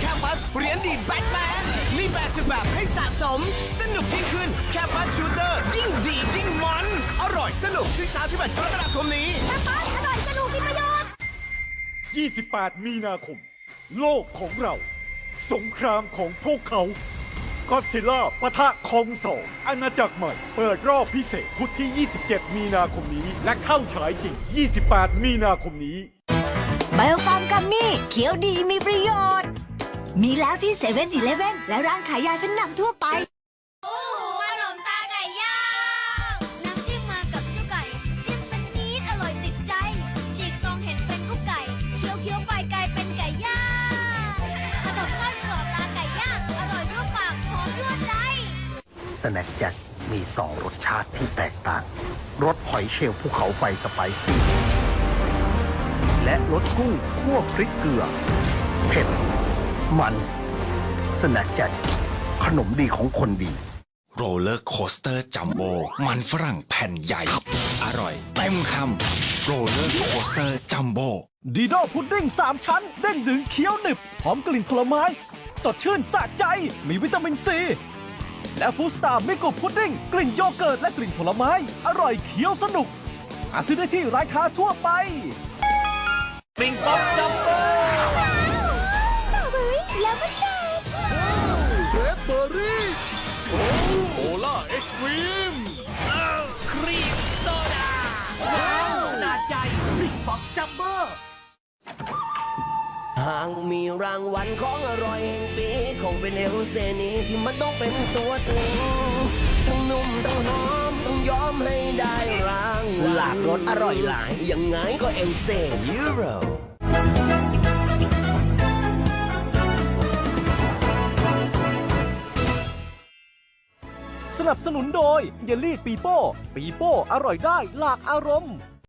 แคมปัสเหรียญดีแบทแมนมี80แบบให้สะสม สนุกยิ่งขึ้นแคมปัสชูเตอร์ ยิ่งดียิ่งมันอร่อยสนุกที่31กรกฎาคมนี้ แคมปัสอร่อยสนุกมีประโยชน์ 28 มีนาคม โลกของเรา สงครามของพวกเขาก็ซิล่าปะทะคองสองอาณาจักรใหม่ เปิดรอบพิเศษพุธที่ 27 มีนาคมนี้ และเข้าฉายจริง 28 มีนาคมนี้ ไบโอฟาร์มกัมมี่เขียวดีมีประโยชน์ มีแล้วที่เซเว่นอีเลฟเว่นและร้านขายยาชั้นนำทั่วไป โอ้โหขนมตาไก่ย่างน้ำจิ้มมากับเจ้าไก่ จิ้มสักนิดอร่อยติดใจ ฉีกซองเห็นเป็นกุ๊กไก่เคี้ยวเคี้ยวๆไปกลายเป็นไก่ย่างขนมทอดกรอบตาไก่ย่างอร่อยทั่วปากหอมทั่วใจ สแน็คแจ็คมีสองรสชาติที่แตกต่าง รสหอยเชลล์ภูเขาไฟสไปซี่ และรสกุ้งคั่วพริกเกลือ เผ็ด มันสแน็คแจ็คขนมดีของคนดี โรลเลอร์โคสเตอร์จัมโบมันฝรั่งแผ่นใหญ่ อร่อยเต็มคำโรลเลอร์โคสเตอร์จัมโบดีโดพุดดิ้ง3ชั้น เด้งดึงเคี้ยวหนึบหอมกลิ่นผลไม้ สดชื่นสะใจ มีวิตามินซี และฟูสตาร์มิกุพุดดิ้งกลิ่นโยเกิร์ตและกลิ่นผลไม้ อร่อยเคี้ยวสนุกหาซื้อได้ที่ร้านค้าทั่วไป ปิงปองจัมโบ้สตรอเบอรี่แล้วก็เค้กโอล่าเอ็กซ์ตรีมครีมโซดาว้าวนาใจปิงปองจัมโบ้หากมีรางวัลของอร่อยแห่งปีคงเป็นเอลเซนีที่มันต้องเป็นตัวเต็งทั้งนุ่มทั้งหอมต้องยอมให้ได้รางวัล หลากรสอร่อยหลายยังไงก็เอลเซยูโรสนับสนุนโดยเยลลี่ปีโป้ ปีโป้อร่อยได้หลากอารมณ์